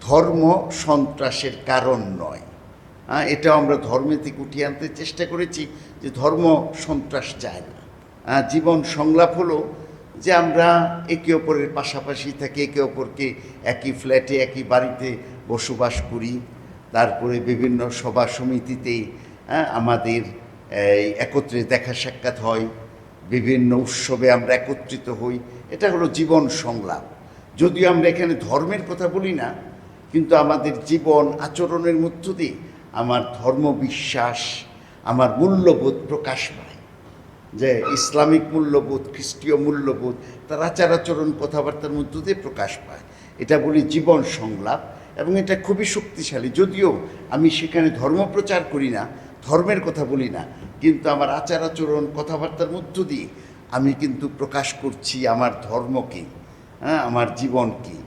ধর্ম সন্ত্রাসের কারণ নয়। হ্যাঁ এটাও আমরা ধর্মে থেকে উঠিয়ে আনতে চেষ্টা করেছি যে ধর্ম সন্ত্রাস চায় না। হ্যাঁ, জীবন সংলাপ হলো যে আমরা একে অপরের পাশাপাশি থাকি একে অপরকে একই ফ্ল্যাটে একই বাড়িতে বসবাস করি। তারপরে বিভিন্ন সভা সমিতিতে হ্যাঁ, আমাদের একত্রে দেখা সাক্ষাৎ হয় বিভিন্ন উৎসবে আমরা একত্রিত হই। এটা হলো জীবন সংলাপ। যদিও আমরা এখানে ধর্মের কথা বলি না কিন্তু আমাদের জীবন আচরণের মধ্য দিয়ে আমার ধর্ম বিশ্বাস, আমার মূল্যবোধ প্রকাশ পায়। যে ইসলামিক মূল্যবোধ, খ্রিস্টীয় মূল্যবোধ, তার আচার আচরণ, কথাবার্তার মধ্য দিয়ে প্রকাশ পায়। এটা বলি জীবন সংলাপ এবং এটা খুবই শক্তিশালী। যদিও আমি সেখানে ধর্ম প্রচার করি না, ধর্মের কথা বলি না, কিন্তু আমার আচার আচরণ, কথাবার্তার মধ্য দিয়ে আমি কিন্তু প্রকাশ করছি আমার ধর্ম ধর্মকে হ্যাঁ আমার জীবন জীবনকে।